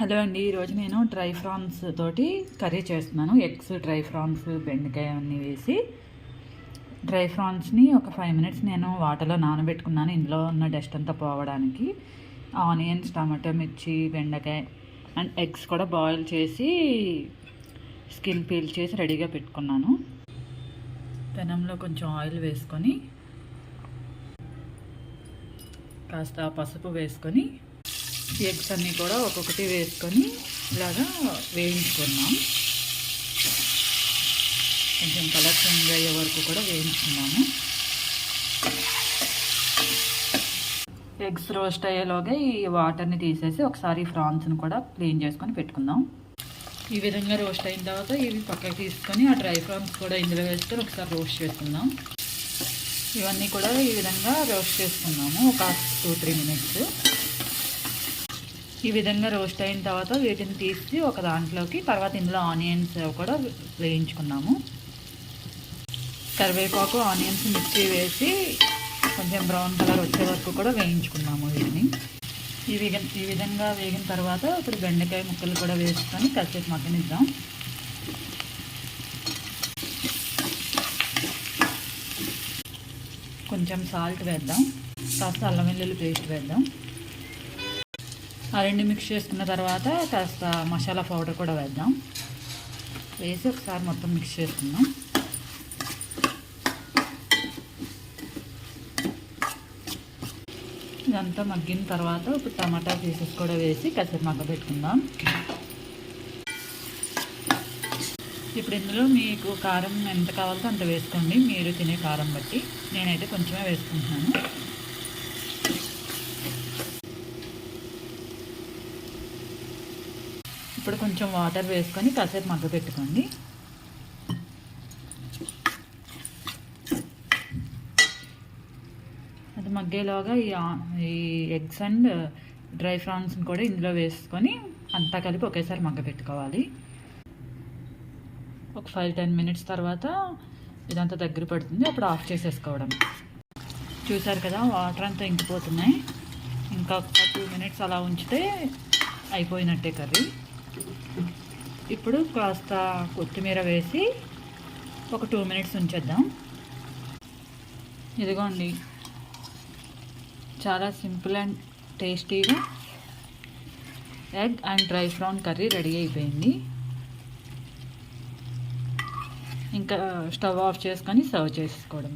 Hello అండి ఈరోజు నేను డ్రై ఫ్రాన్స్ తోటి కర్రీ చేస్తున్నాను. ఎగ్స్ డ్రై ఫ్రాన్స్ బెండకాయ అన్నీ వేసి. డ్రై ఫ్రాన్స్ని ఒక ఫైవ్ మినిట్స్ నేను వాటర్లో నానబెట్టుకున్నాను. ఇందులో ఉన్న డస్ట్ అంతా పోవడానికి. ఆనియన్స్ టమాటో మిర్చి బెండకాయ అండ్ ఎగ్స్ కూడా బాయిల్ చేసి స్కిన్ పీల్ చేసి రెడీగా పెట్టుకున్నాను. పెనంలో కొంచెం ఆయిల్ వేసుకొని కాస్త పసుపు వేసుకొని ఎగ్స్ అన్నీ కూడా ఒక్కొక్కటి వేసుకొని ఇలాగా వేయించుకున్నాం. కొంచెం కలర్ చేంజ్ అయ్యే వరకు కూడా వేయించుకున్నాము. ఎగ్స్ రోస్ట్ అయ్యేలోగా ఈ వాటర్ని తీసేసి ఒకసారి ఫ్రాన్స్ని కూడా క్లీన్ చేసుకొని పెట్టుకుందాం. ఈ విధంగా రోస్ట్ అయిన తర్వాత ఇవి పక్కకి తీసుకొని ఆ డ్రై ఫ్రాన్స్ కూడా ఇందులో వేసుకొని ఒకసారి రోస్ట్ చేసుకుందాం. ఇవన్నీ కూడా ఈ విధంగా రోస్ట్ చేసుకుందాము ఒక టూ త్రీ మినిట్స్. ఈ విధంగా రోస్ట్ అయిన తర్వాత వీటిని తీసి ఒక దాంట్లోకి తర్వాత ఇందులో ఆనియన్స్ కూడా వేయించుకున్నాము. కరివేపాకు ఆనియన్స్ మిర్చి వేసి కొంచెం బ్రౌన్ కలర్ వచ్చే వరకు కూడా వేయించుకున్నాము వీటిని. ఈ విధ ఈ విధంగా వేగిన తర్వాత ఇప్పుడు బెండకాయ ముక్కలు కూడా వేసుకొని కాసేపు మగ్గనిద్దాం. కొంచెం సాల్ట్ వేద్దాం. కాస్త అల్లం వెల్లుల్లి పేస్ట్ వేద్దాం. ఆ రెండు మిక్స్ చేసుకున్న తర్వాత కాస్త మసాలా పౌడర్ కూడా వేద్దాం. వేసి ఒకసారి మొత్తం మిక్స్ చేసుకుందాం. ఇదంతా మగ్గిన తర్వాత ఇప్పుడు టమాటా పీసెస్ కూడా వేసి కాసేపు మగ్గ పెట్టుకుందాం. ఇప్పుడు ఇందులో మీకు కారం ఎంత కావాలో అంత వేసుకోండి. మీరు తినే కారం బట్టి నేనైతే కొంచెమే వేసుకుంటున్నాను. ఇప్పుడు కొంచెం వాటర్ వేసుకొని కాసేపు మగ్గ పెట్టుకోండి. అది మగ్గేలోగా ఈ ఈ ఎగ్స్ అండ్ డ్రై ఫ్రాన్స్ని కూడా ఇందులో వేసుకొని అంతా కలిపి ఒకేసారి మగ్గ పెట్టుకోవాలి. ఒక ఫైవ్ టెన్ మినిట్స్ తర్వాత ఇదంతా దగ్గర పడుతుంది. అప్పుడు ఆఫ్ చేసేసుకోవడం. చూసారు కదా వాటర్ అంతా ఇంకిపోతున్నాయి. ఇంకా ఒక టూ మినిట్స్ అలా ఉంచితే అయిపోయినట్టే కర్రీ. ఇప్పుడు కాస్త కొత్తిమీర వేసి ఒక టూ మినిట్స్ ఉంచేద్దాం. ఇదిగోండి. చాలా సింపుల్ అండ్ టేస్టీగా egg and dry prawn curry ready అయిపోయింది. ఇంకా స్టవ్ ఆఫ్ చేసుకొని సర్వ్ చేసుకోవడం.